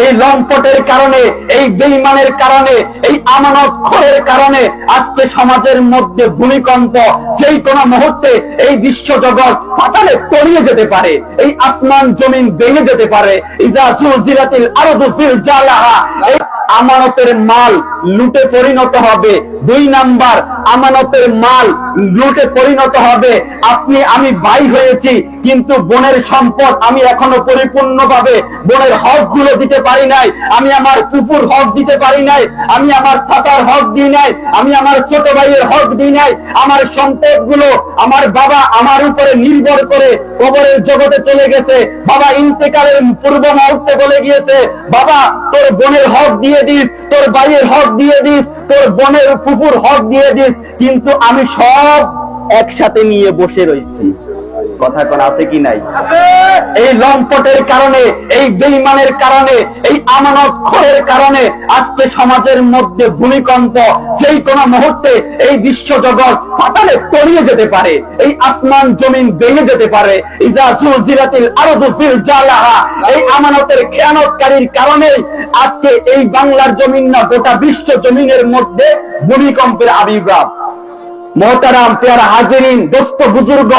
এই লম্পটের কারণে, এই বেইমানের কারণে, এই আমানত খরের কারণে আজকে সমাজের মধ্যে ভূমিকম্প যেই কোনো মুহূর্তে এই বিশ্ব জগৎ পাতালে তলিয়ে যেতে পারে, এই আসমান জমিন ভেঙে যেতে পারে। ইজা জুলজিলাতিল আরদু জিলজালাহা এই আমানতের মাল লুটে পরিণত হবে। দুই নাম্বার, আমানতের মাল লুটে পরিণত হবে। আপনি, আমি ভাই হয়েছি, কিন্তু বোনের সম্পদ আমি এখনও পরিপূর্ণভাবে বোনের হকগুলো দিতে পারি নাই। আমি আমার কুকুর হক দিতে পারি নাই। আমি আমার ছাতার হক দিই নাই। আমি আমার ছোট ভাইয়ের হক দিই নাই। আমার সম্পদগুলো আমার বাবা আমার উপরে নির্ভর করে কবরের জগতে চলে গেছে। বাবা ইন্তেকালের পূর্ব মুহূর্তে বলে গিয়েছে, বাবা, তোর বোনের হক দিয়ে দিস, তোর ভাইয়ের হক দিয়ে দিস, তোর বোনের পুকুর হক দিয়ে দিস, কিন্তু আমি সব একসাথে নিয়ে বসে রয়েছি। কথা কোন আছে কি নাই? এই লম্পটের কারণে এই বেইমানের কারণে এই আমানত খরের কারণে আজকে সমাজের মধ্যে ভূমিকম্প যেই কোনো মুহূর্তে এই বিশ্ব জগৎ পাতালে তলিয়ে যেতে পারে এই আসমান জমিন ভেঙে যেতে পারে। ইজা জুলজিলাতিল আরদু জিলজালাহা এই আমানতের খেয়ানতকারীর কারণেই আজকে এই বাংলার জমিন না গোটা বিশ্ব জমিনের মধ্যে ভূমিকম্পের আবির্ভাব। মহতারাম পেয়ারা হাজিরিন দোস্ত বুজুর্গ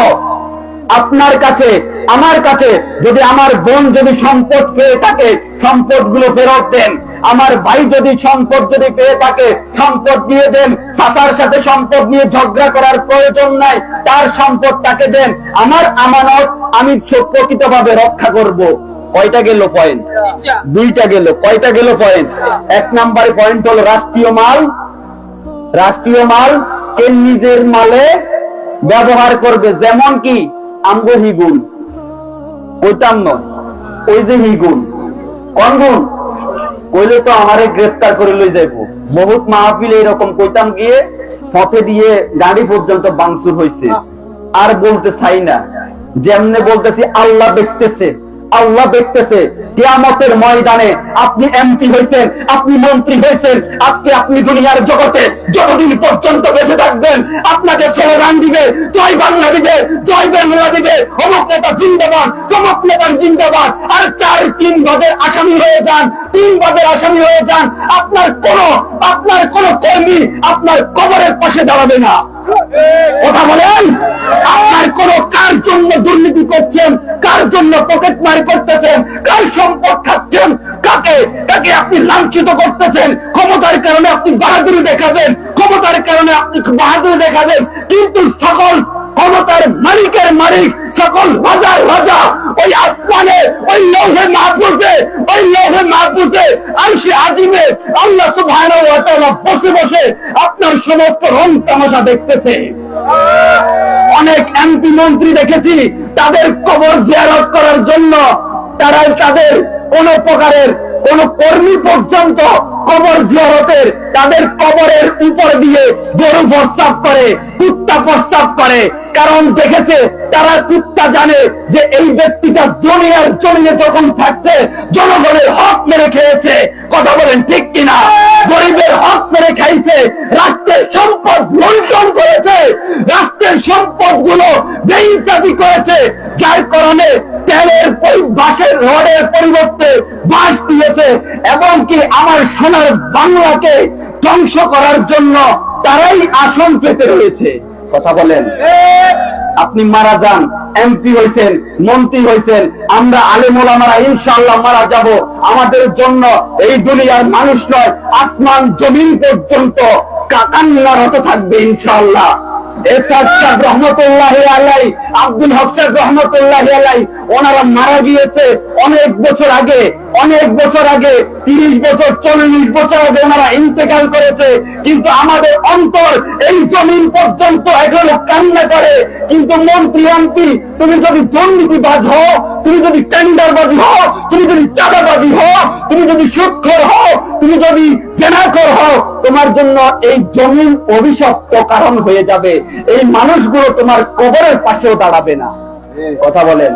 আপনার কাছে, আমার কাছে, যদি আমার বোন যদি সম্পদ পেয়ে থাকে সম্পদগুলো ফেরত দেন। আমার ভাই যদি সম্পদ যদি পেয়ে থাকে, সম্পদ দিয়ে দেন। চাচার সাথে সম্পদ নিয়ে ঝগড়া করার প্রয়োজন নাই, তার সম্পদ তাকে দেন। আমার আমানত আমি প্রকৃত ভাবে রক্ষা করব। কয়টা গেল পয়েন্ট দুইটা গেল। কয়টা গেল পয়েন্ট এক নাম্বারে পয়েন্ট হলো রাষ্ট্রীয় মাল। রাষ্ট্রীয় মাল কে নিজের মালে ব্যবহার করবে? যেমন কি আমগো হিগুন ওইটাম নয় ওই যে হিগুন কোন গুণ? কইলে তো আমারে গ্রেফতার করে লই যাইব। বহুত মাহফিল এরকম কইতাম গিয়ে ফতে দিয়ে গাড়ি পর্যন্ত বাংসুর হইছে। আর বলতে চাই না। যেমনে বলতেছি, আল্লাহ দেখতেছে। আল্লাহ দেখতেছে, কিয়ামতের ময়দানে আপনি এমপি হয়েছেন, আপনি মন্ত্রী হয়েছেন, আজকে আপনি দুনিয়ার জগতে যতদিন পর্যন্ত বেঁচে থাকবেন, আপনাকে স্লোগান দিবে, জয় বাংলা দিবে, জয় বাংলা দিবে, অমুক নেতা জিন্দাবাদ, তমুক নেতার জিন্দাবাদ, আর চার তিন পদের আসামি হয়ে যান, তিন পদের আসামি হয়ে যান, আপনার কোন আপনার কোন কর্মী আপনার কবরের পাশে দাঁড়াবে না। কথা বলেন? আপনার কোন কার জন্য দুর্নীতি করছেন? কার জন্য পকেট মারি করতেছেন? কার সম্পদ খাচ্ছেন? কাকে? কাকে আপনি লাঞ্ছিত করতেছেন? ক্ষমতার কারণে আপনি বাহাদুরি দেখাবেন। ক্ষমতার কারণে আপনি বাহাদুরি দেখাবেন। কিন্তু সকল ক্ষমতার মালিকের মালিক, সকল রাজার রাজা, ওই আসমানে, ওই লৌহে মাহফুজে, ওই লৌহে মাহফুজে আইসে আজিমে আল্লাহ ওয়া বসে বসে আপনার সমস্ত রং তামাশা দেখতেছে। অনেক এমপি মন্ত্রী দেখেছি, তাদের কবর জিয়ারত করার জন্য তারা তাদের কোন প্রকারের কোন কর্মী পর্যন্ত কবর জিয়ারতের, তাদের কবরের উপর দিয়ে গরু প্রস্তাব করে, কুত্তা প্রস্তাব করে। কারণ দেখেছে, তারা কুত্তা জানে যে এই ব্যক্তিটা দুনিয়ার জমিনে যখন থাকছে, জনগণের হক মেরে খেয়েছে। কথা বলেন ঠিক কিনা? গরিবের হক মেরে খাইছে রাষ্ট্রের সম্পদ লুণ্ঠন করেছে রাষ্ট্রের সম্পদ গুলো বেইনসাফি করেছে। যার কারণে তেলের বাঁশের রডের পরিবর্তে বাঁশ দিয়েছে এবং কি আমার সোনার বাংলাকে ধ্বংস করার জন্য তারাই আসন পেতে রয়েছে। কথা বলেন। আপনি মারা যান, এমপি হয়েছেন মন্ত্রী হয়েছেন আমরা আলেমোলামারা ইনশাল্লাহ মারা যাব। আমাদের জন্য এই দুনিয়ার মানুষ নয়, আসমান, জমিন পর্যন্ত কাকান্নারত থাকবে ইনশাল্লাহ মারা গিয়েছে অনেক বছর আগে, অনেক বছর আগে বছর বছর আগে ওনারা করেছে। কিন্তু আমাদের অন্তর এই জমিন পর্যন্ত এখনও কান্না কিন্তু মন্ত্রী এমপি তুমি যদি দুর্নীতিবাজ হও, তুমি যদি টেন্ডারবাজি হও, তুমি যদি চাঁদাবাজি হও, তুমি যদি সুক্ষর হও, তুমি যদি জেনাকর হও, তোমার জন্য এই জমিন অভিশপ্ত কারণ হয়ে যাবে। এই মানুষগুলো তোমার কবরের পাশেও দাঁড়াবে না। কথা বলেন।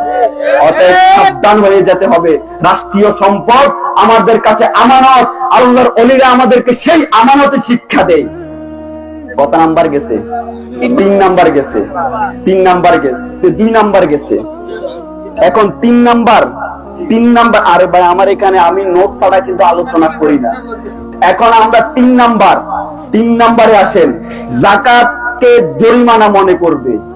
অতএব সাবধান হয়ে যেতে হবে। রাষ্ট্রীয় সম্পদ আমাদের কাছে আমানত। আল্লাহর অলিরা আমাদেরকে সেই আমানতে শিক্ষা দেয়। কত নাম্বার গেছে? তিন নাম্বার গেছে। তিন নাম্বার গেছে। দুই নাম্বার গেছে। এখন তিন নাম্বার তিন নাম্বার, আরে ভাই, আমার এখানে আমি নোট ছাড়া কিন্তু আলোচনা করি না। এখন আমরা তিন নাম্বার, তিন নাম্বারে আসেন। জাকাতকে জরিমানা মনে করবে।